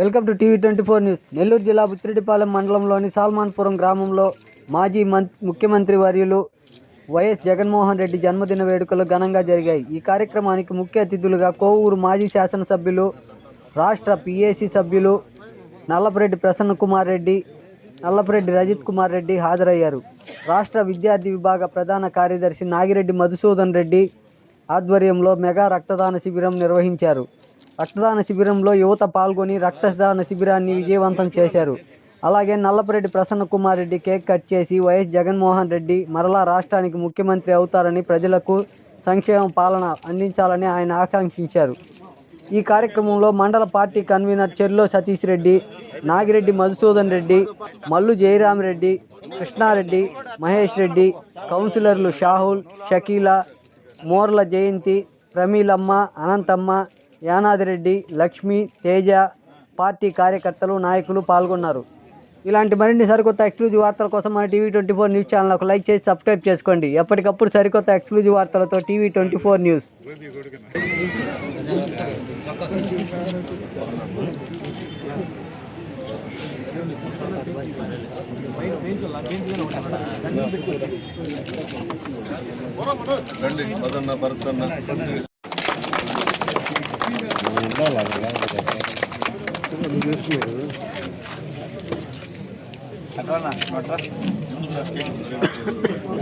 Welcome to TV twenty four news. Nellore జిల్లా బుచ్చిరెడ్డిపాలెం మండలంలోని సాల్మాన్పురం గ్రామంలో మాజీ మం ముఖ్యమంత్రి వర్యులు వైఎస్ జగన్మోహన్ రెడ్డి జన్మదిన వేడుకలు ఘనంగా జరిగాయి. ఈ కార్యక్రమానికి ముఖ్య అతిథులుగా కోవూరు మాజీ శాసనసభ్యులు రాష్ట్ర పిఏసీ సభ్యులు నల్లపరెడ్డి ప్రసన్న కుమార్ రెడ్డి నల్లపరెడ్డి రజిత్ కుమార్ రెడ్డి హాజరయ్యారు. రాష్ట్ర విద్యార్థి విభాగ ప్రధాన కార్యదర్శి నాగిరెడ్డి మధుసూదన్ రెడ్డి ఆధ్వర్యంలో మెగా రక్తదాన శిబిరం నిర్వహించారు. రక్తదాన శిబిరంలో యువత పాల్గొని రక్తదాన శిబిరాన్ని విజయవంతం చేశారు. అలాగే నల్లపరెడ్డి ప్రసన్న కుమార్ రెడ్డి కేక్ కట్ చేసి వైఎస్ జగన్మోహన్ రెడ్డి మరలా రాష్ట్రానికి ముఖ్యమంత్రి అవుతారని ప్రజలకు సంక్షేమ పాలన అందించాలని ఆయన ఆకాంక్షించారు. ఈ కార్యక్రమంలో మండల పార్టీ కన్వీనర్ చెర్లో సతీష్ రెడ్డి నాగిరెడ్డి మధుసూదన్ రెడ్డి మల్లు జయరామరెడ్డి కృష్ణారెడ్డి మహేష్ రెడ్డి కౌన్సిలర్లు షాహుల్ షకీల మోర్ల జయంతి ప్రమీలమ్మ అనంతమ్మ యానాదిరెడ్డి లక్ష్మి తేజ పార్టీ కార్యకర్తలు నాయకులు పాల్గొన్నారు. ఇలాంటి మరిన్ని సరికొత్త ఎక్స్క్లూజివ్ వార్తల కోసం మన TV twenty four news channel ఒక లైక్ చేసి సబ్స్క్రైబ్ చేసుకోండి. ఎప్పటికప్పుడు సరికొత్త ఎక్స్క్లూజివ్ వార్తలతో టీవీ ట్వంటీ ఫోర్ న్యూస్. రండి భరతన్న.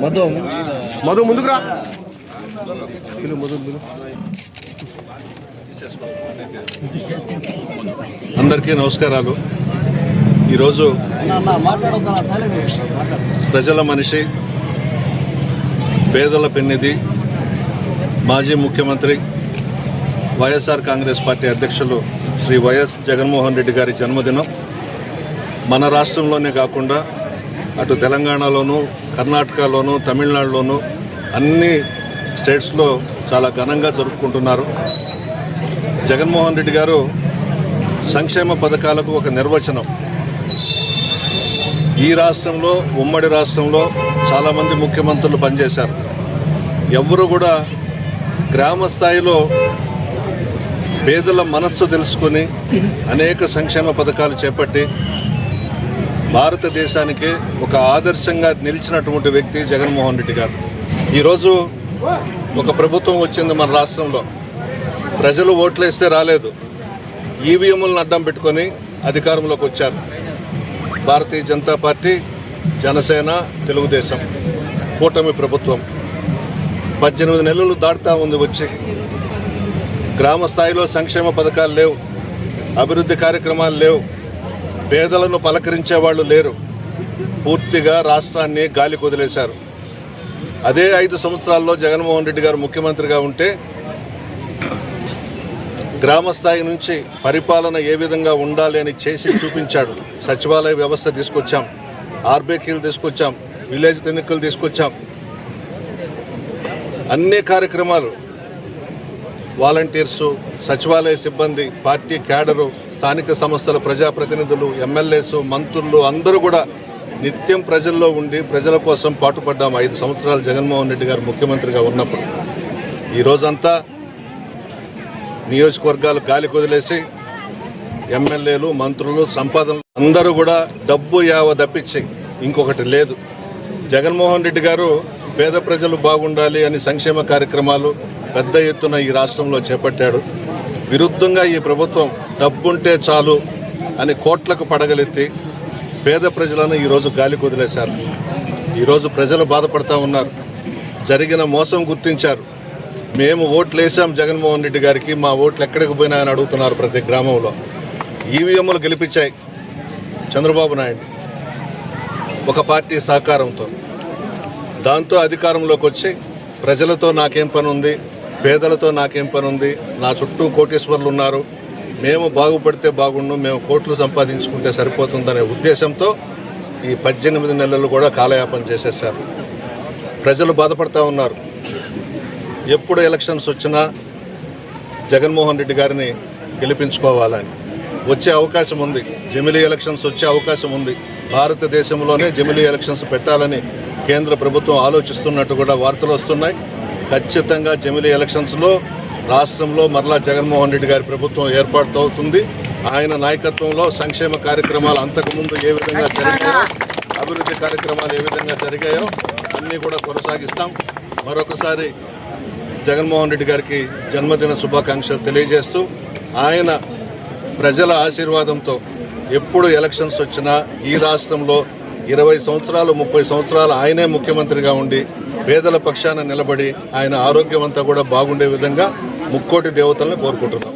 మధు. మధు ముందుకు రా. పిలు మధు పిలు అందరికీ నమస్కారాలు. ఈరోజు ప్రజల మనిషి పేదల పెన్నిధి మాజీ ముఖ్యమంత్రి వైఎస్ఆర్ కాంగ్రెస్ పార్టీ అధ్యక్షులు శ్రీ వైఎస్ జగన్మోహన్ రెడ్డి గారి జన్మదినం. మన రాష్ట్రంలోనే కాకుండా అటు తెలంగాణలోను కర్ణాటకలోను తమిళనాడులోను అన్ని స్టేట్స్లో చాలా ఘనంగా జరుపుకుంటున్నారు. జగన్మోహన్ రెడ్డి గారు సంక్షేమ పథకాలకు ఒక నిర్వచనం. ఈ రాష్ట్రంలో ఉమ్మడి రాష్ట్రంలో చాలామంది ముఖ్యమంత్రులు పనిచేశారు. ఎవరు కూడా గ్రామ స్థాయిలో పేదల మనస్సు తెలుసుకొని అనేక సంక్షేమ పథకాలు చేపట్టి భారతదేశానికి ఒక ఆదర్శంగా నిలిచినటువంటి వ్యక్తి జగన్మోహన్ రెడ్డి గారు. ఈరోజు ఒక ప్రభుత్వం వచ్చింది మన రాష్ట్రంలో. ప్రజలు ఓట్లేస్తే రాలేదు. ఈవీఎంలను అడ్డం పెట్టుకొని అధికారంలోకి వచ్చారు. భారతీయ జనతా పార్టీ జనసేన తెలుగుదేశం కూటమి ప్రభుత్వం. పద్దెనిమిది నెలలు దాటుతా ఉంది వచ్చి. గ్రామ స్థాయిలో సంక్షేమ పథకాలు లేవు. అభివృద్ధి కార్యక్రమాలు లేవు. పేదలను పలకరించే వాళ్ళు లేరు. పూర్తిగా రాష్ట్రాన్ని గాలి కుదిలేశారు. అదే ఐదు సంవత్సరాల్లో జగన్మోహన్ రెడ్డి గారు ముఖ్యమంత్రిగా ఉంటే గ్రామ స్థాయి నుంచి పరిపాలన ఏ విధంగా ఉండాలి అని చేసి చూపించాడు. సచివాలయ వ్యవస్థ తీసుకొచ్చాం. ఆర్బేకీలు తీసుకొచ్చాం. విలేజ్ క్లినిక్లు తీసుకొచ్చాం. అన్ని కార్యక్రమాలు వాలంటీర్సు సచివాలయ సిబ్బంది పార్టీ క్యాడరు స్థానిక సంస్థల ప్రజాప్రతినిధులు ఎమ్మెల్యేసు మంత్రులు అందరూ కూడా నిత్యం ప్రజల్లో ఉండి ప్రజల కోసం పాటుపడ్డాము ఐదు సంవత్సరాలు జగన్మోహన్ రెడ్డి గారు ముఖ్యమంత్రిగా ఉన్నప్పుడు. ఈ రోజంతా నియోజకవర్గాలు గాలి కుదిలేసి ఎమ్మెల్యేలు మంత్రులు సంపాదనలు అందరూ కూడా డబ్బు యావ దప్పించి ఇంకొకటి లేదు. జగన్మోహన్ రెడ్డి గారు పేద ప్రజలు బాగుండాలి అని సంక్షేమ కార్యక్రమాలు పెద్ద ఎత్తున ఈ రాష్ట్రంలో చేపట్టాడు. విరుద్ధంగా ఈ ప్రభుత్వం డబ్బుంటే చాలు అని కోట్లకు పడగలెత్తి పేద ప్రజలను ఈరోజు గాలి కుదిలేశారు. ఈరోజు ప్రజలు బాధపడతా ఉన్నారు. జరిగిన మోసం గుర్తించారు. మేము ఓట్లు వేసాం జగన్మోహన్ రెడ్డి గారికి మా ఓట్లు ఎక్కడికి పోయినాయని అడుగుతున్నారు ప్రతి గ్రామంలో. ఈవీఎంలు గెలిపించాయి చంద్రబాబు నాయుడు ఒక పార్టీ సహకారంతో. దాంతో అధికారంలోకి వచ్చి ప్రజలతో నాకేం పని ఉంది పేదలతో నాకేం పని ఉంది నా చుట్టూ కోటీశ్వర్లు ఉన్నారు మేము బాగుపడితే బాగుండు మేము కోట్లు సంపాదించుకుంటే సరిపోతుందనే ఉద్దేశంతో ఈ పద్దెనిమిది నెలలు కూడా కాలయాపన చేసేసారు ప్రజలు బాధపడుతూ ఉన్నారు. ఎప్పుడు ఎలక్షన్స్ వచ్చినా జగన్మోహన్ రెడ్డి గారిని గెలిపించుకోవాలని. వచ్చే అవకాశం ఉంది. జమిలీ ఎలక్షన్స్ వచ్చే అవకాశం ఉంది. భారతదేశంలోనే జమిలీ ఎలక్షన్స్ పెట్టాలని కేంద్ర ప్రభుత్వం ఆలోచిస్తున్నట్టు కూడా వార్తలు వస్తున్నాయి. ఖచ్చితంగా జమిలీ ఎలక్షన్స్లో రాష్ట్రంలో మరలా జగన్మోహన్ రెడ్డి గారి ప్రభుత్వం ఏర్పాటు అవుతుంది ఆయన నాయకత్వంలో సంక్షేమ కార్యక్రమాలు అంతకుముందు ఏ విధంగా జరిగాయో అభివృద్ధి కార్యక్రమాలు ఏ విధంగా జరిగాయో అన్నీ కూడా కొనసాగిస్తాం. మరొకసారి జగన్మోహన్ రెడ్డి గారికి జన్మదిన శుభాకాంక్షలు తెలియజేస్తూ ఆయన ప్రజల ఆశీర్వాదంతో ఎప్పుడు ఎలక్షన్స్ వచ్చినా ఈ రాష్ట్రంలో ఇరవై సంవత్సరాలు ముప్పై సంవత్సరాలు ఆయనే ముఖ్యమంత్రిగా ఉండి పేదల పక్షాన నిలబడి ఆయన ఆరోగ్యం అంతా కూడా బాగుండే విధంగా ముక్కోటి దేవతలను కోరుకుంటున్నాం.